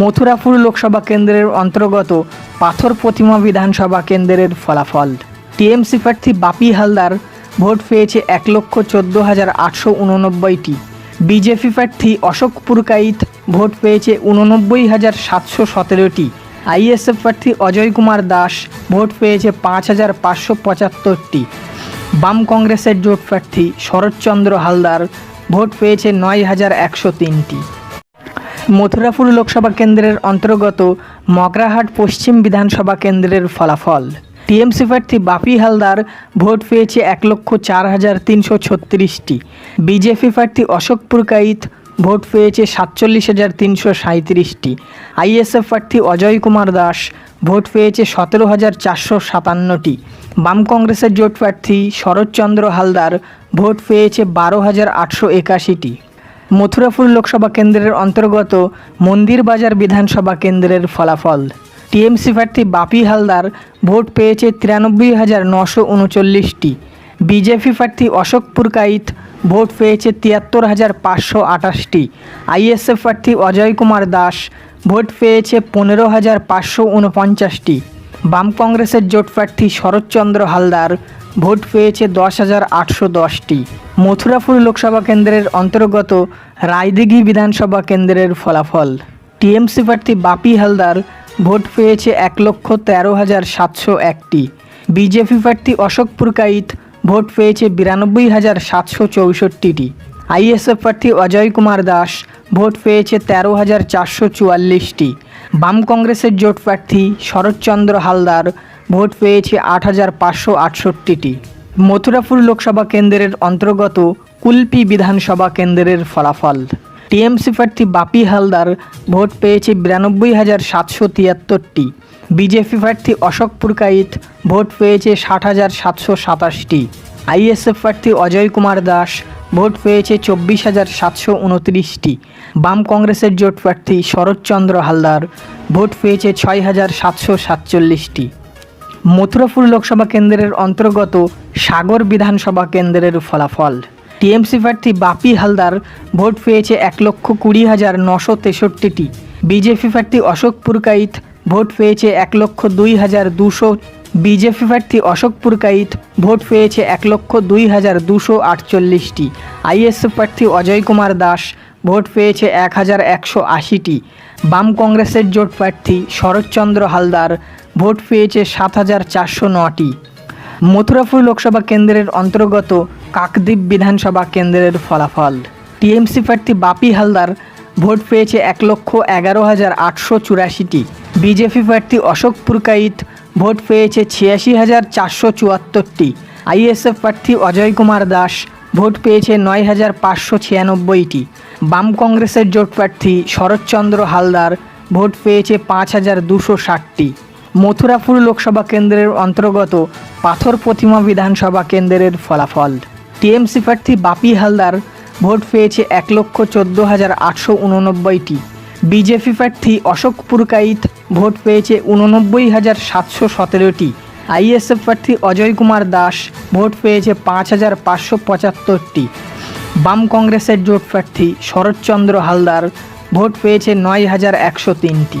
মথুরাপুর লোকসভা কেন্দ্রের অন্তর্গত পাথর প্রতিমা বিধানসভা কেন্দ্রের ফলাফল। টিএমসি প্রার্থী বাপি হালদার ভোট পেয়েছে এক লক্ষ চোদ্দ হাজার আটশো উননব্বইটি। বিজেপি প্রার্থী অশোক পুরকাইত ভোট পেয়েছে উননব্বই হাজার সাতশো সতেরোটি। আইএসএফ প্রার্থী অজয় কুমার দাস ভোট পেয়েছে পাঁচ হাজার পাঁচশো পঁচাত্তরটি। বাম কংগ্রেসের জোট প্রার্থী শরৎচন্দ্র হালদার ভোট পেয়েছে নয় হাজার একশো তিনটি। মথুরাপুর লোকসভা কেন্দ্রের অন্তর্গত মগরাহাট পশ্চিম বিধানসভা কেন্দ্রের ফলাফল। টিএমসি প্রার্থী বাপি হালদার ভোট পেয়েছে এক লক্ষ চার হাজার তিনশো ছত্রিশটি। বিজেপি প্রার্থী অশোক পুরকাইত ভোট পেয়েছে সাতচল্লিশ হাজার তিনশো সাঁত্রিশটি আইএসএফ প্রার্থী অজয় কুমার দাস ভোট পেয়েছে সতেরো হাজার চারশো সাতান্নটি। বাম কংগ্রেসের জোট প্রার্থী শরৎচন্দ্র হালদার ভোট পেয়েছে বারো হাজার আটশো একাশিটি। মথুরাপুর লোকসভা কেন্দ্রের অন্তর্গত মন্দির বাজার বিধানসভা কেন্দ্রের ফলাফল। টিএমসি প্রার্থী বাপি হালদার ভোট পেয়েছে তিরানব্বই হাজার নশো উনচল্লিশটি। বিজেপি প্রার্থী অশোক পুরকাইত ভোট পেয়েছে তিয়াত্তর হাজার পাঁচশো আটাশটি আইএসএফ প্রার্থী অজয় কুমার দাস ভোট পেয়েছে পনেরো হাজার পাঁচশো উনপঞ্চাশটি। বাম কংগ্রেসের জোট প্রার্থী শরৎচন্দ্র হালদার ভোট পেয়েছে দশ হাজার আটশো দশটি। মথুরাপুর লোকসভা কেন্দ্রের অন্তর্গত রায়দিঘি বিধানসভা কেন্দ্রের ফলাফল। টিএমসি প্রার্থী বাপি হালদার ভোট পেয়েছে এক লক্ষ তেরো হাজার সাতশো একটি। বিজেপি প্রার্থী অশোক পুরকাইত ভোট পেয়েছে বিরানব্বই হাজার সাতশো চৌষট্টিটি। আইএসএফ প্রার্থী অজয় কুমার দাস ভোট পেয়েছে তেরো হাজার চারশো চুয়াল্লিশটি। বাম কংগ্রেসের জোট প্রার্থী শরৎচন্দ্র হালদার ভোট পেয়েছে আট হাজার পাঁচশো আটষট্টিটি। মথুরাপুর লোকসভা কেন্দ্রের অন্তর্গত কুলপি বিধানসভা কেন্দ্রের ফলাফল। টিএমসি প্রার্থী বাপি হালদার ভোট পেয়েছে বিরানব্বই হাজার সাতশো তিয়াত্তরটি। বিজেপি প্রার্থী অশোক পুরকাইত ভোট পেয়েছে ষাট হাজার সাতশো সাতাশটি। আইএসএফ প্রার্থী অজয় কুমার দাস ভোট পেয়েছে চব্বিশ হাজার সাতশো উনত্রিশটি। বাম কংগ্রেসের জোট প্রার্থী শরৎচন্দ্র হালদার ভোট পেয়েছে ছয় হাজার সাতশো সাতচল্লিশটি। মথুরাপুর লোকসভা কেন্দ্রের অন্তর্গত সাগর বিধানসভা কেন্দ্রের ফলাফল। টিএমসি প্রার্থী বাপি হালদার ভোট পেয়েছে এক লক্ষ কুড়ি হাজার নশো তেষট্টিটি। বিজেপি প্রার্থী অশোক পুরকাইত ভোট পেয়েছে এক লক্ষ দুই হাজার দুশো। বিজেপি প্রার্থী অশোক পুরকাইত ভোট পেয়েছে এক লক্ষ দুই হাজার দুশো আটচল্লিশটি। আইএসএফ প্রার্থী অজয় কুমার দাস ভোট পেয়েছে এক হাজার একশো আশিটি। বাম কংগ্রেসের জোট প্রার্থী শরৎচন্দ্র হালদার ভোট পেয়েছে সাত হাজার চারশো নটি। মথুরাপুর লোকসভা কেন্দ্রের অন্তর্গত কাকদ্বীপ বিধানসভা কেন্দ্রের ফলাফল। টিএমসি প্রার্থী বাপি হালদার ভোট পেয়েছে এক লক্ষ এগারো হাজার আটশো চুরাশিটি। বিজেপি প্রার্থী অশোক পুরকাইত ভোট পেয়েছে ছিয়াশি হাজার চারশো চুয়াত্তরটি। আইএসএফ প্রার্থী অজয় কুমার দাস ভোট পেয়েছে নয় হাজার পাঁচশো ছিয়ানব্বইটি। বাম কংগ্রেসের জোট প্রার্থী শরৎচন্দ্র হালদার ভোট পেয়েছে পাঁচ হাজার দুশো ষাটটি। মথুরাপুর লোকসভা কেন্দ্রের অন্তর্গত পাথর প্রতিমা বিধানসভা কেন্দ্রের ফলাফল। টিএমসি প্রার্থী বাপি হালদার ভোট পেয়েছে এক লক্ষ চোদ্দ হাজার আটশো উননব্বইটি। বিজেপি প্রার্থী অশোক পুরকাইত ভোট পেয়েছে উননব্বই হাজার সাতশো সতেরোটি। আইএসএফ প্রার্থী অজয় কুমার দাস ভোট পেয়েছে পাঁচ হাজার পাঁচশো পঁচাত্তরটি। বাম কংগ্রেসের জোট প্রার্থী শরৎচন্দ্র হালদার ভোট পেয়েছে নয় হাজার একশো তিনটি।